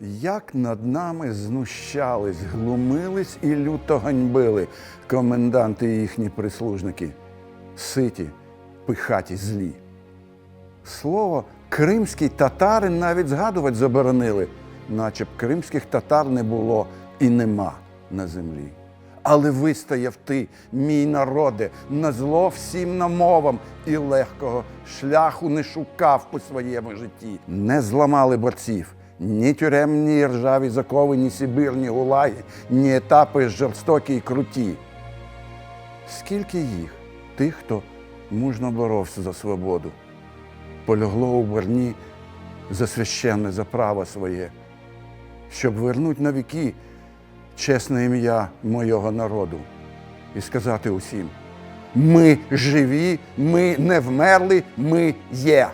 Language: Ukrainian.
Як над нами знущались, глумились і люто ганьбили коменданти і їхні прислужники, ситі, пихаті, злі. Слово кримський татарин навіть згадувати заборонили, наче б кримських татар не було і нема на землі. Але вистояв ти, мій народе, на зло всім намовам і легкого шляху не шукав по своєму житті. Не зламали борців, ні тюремні ржаві закови, ні Сибір, ні гулаги, ні етапи жорстокі й круті. Скільки їх, тих, хто мужно боровся за свободу, полягло у борні за священне за право своє, щоб вернуть на віки чесне ім'я мого народу і сказати усім: ми живі, ми не вмерли, ми є.